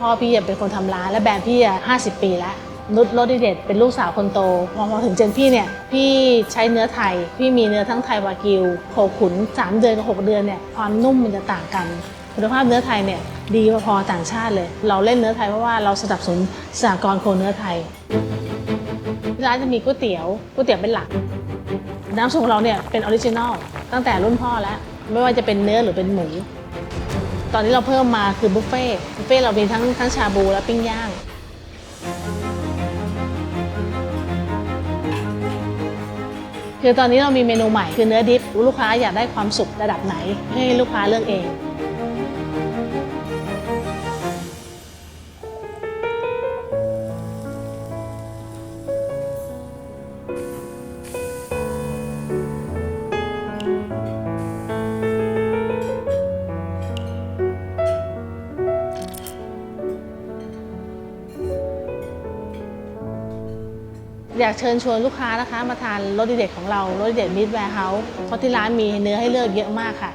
พ่อพี่เป็นคนทำร้านและแบรนด์พี่อะ50ปีแล้วนุชรสดีเด็ดเป็นลูกสาวคนโตพอมาถึงเจนพี่เนี่ย พี่ใช้เนื้อไทย พี่มีเนื้อทั้งไทยวากิวโคขุน 3 เดือนกับ 6 เดือนเนี่ย ความนุ่มมันจะต่างกัน คุณภาพเนื้อไทยเนี่ย ดีพอต่างชาติเลย เราเล่นเนื้อไทยเพราะว่าเราสนับสนุนสหกรณ์โคเนื้อไทย ร้านจะมีก๋วยเตี๋ยวก๋วยเตี๋ยวเป็นหลัก น้ำซุปของเราเนี่ยเป็นออริจินอลตั้งแต่รุ่นพ่อแล้ว ไม่ว่าจะเป็นเนื้อหรือเป็นหมู ตอนนี้เราเพิ่มมาคือบุฟเฟ่บุฟเฟ่เรามีทั้งทั้งชาบูและปิ้งย่างคือตอนนี้เรามีเมนูใหม่คือเนื้อดิฟลูกค้าอยากได้ความสุขระดับไหน ให้ลูกค้าเลือกเอง อยากเชิญชวนลูกค้านะคะ มาทานรสดีเด็ดของเรารสดีเด็ดมิตรแวร์เฮาส์เพราะที่ร้านมีเนื้อให้เลือกเยอะมากค่ะ